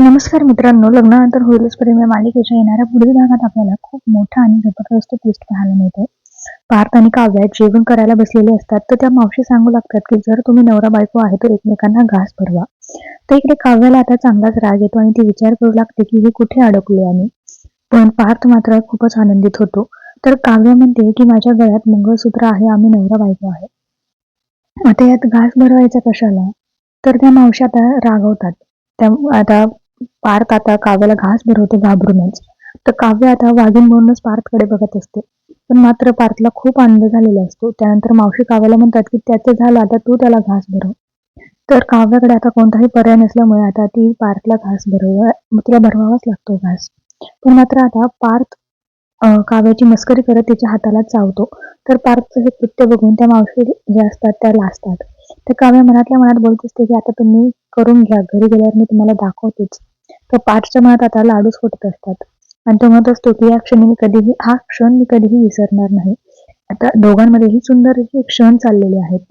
नमस्कार मित्रांनो लग्नानंतर होईलच प्रेम या मालिकेच्या येणाऱ्या पुढील भागात आपल्याला खूप मोठा आणि जबरदस्त ट्विस्ट पाहायला मिळते पार्थ आणि काव्या जेवण करायला बसलेले असतात तर त्या मावशी सांगू लागतात की जर तुम्ही नवरा बायको आहे तर एकमेकांना घास भरवा. तर इकडे काव्याला आता चांगलाच राग येतो आणि ती विचार करू लागते की हे कुठे अडकले आणि पण पार्थ मात्र खूपच आनंदित होतो. तर काव्य म्हणते की माझ्या गळ्यात मंगळसूत्र आहे आम्ही नवरा बायको आहे. आता यात घास भरवायचा कशाला? तर त्या मावशी आता रागवतात. त्या आता पार्थ आता काव्याला घास भरवते घाबरूनच तर काव्य आता वाघीण म्हणूनच पार्थकडे बघत असते. पण मात्र पार्थला खूप आनंद झालेला असतो. त्यानंतर मावशी काव्याला म्हणतात की त्याचं झालं आता तू त्याला घास भरव. तर काव्याकडे आता कोणताही पर्याय नसल्यामुळे आता ती पार्थला घास भरव तिला भरवावाच लागतो घास. पण मात्र आता पार्थ काव्याची मस्करी करत तिच्या हाताला चावतो. तर पार्थचं हे कृत्य बघून त्या मावशी ज्या असतात त्या लाजतात. तर काव्य मनातल्या मनात बोलत असते की आता तुम्ही करून घ्या. घरी गेल्यावर मी तुम्हाला दाखवतेच. तर पाठच्या मनात आता लाडूच फुटत असतात. आणि तो म्हणत असतो की या क्षणी मी कधीही हा क्षण मी कधीही विसरणार नाही. आता दोघांमध्ये ही सुंदर असे क्षण चाललेले आहेत.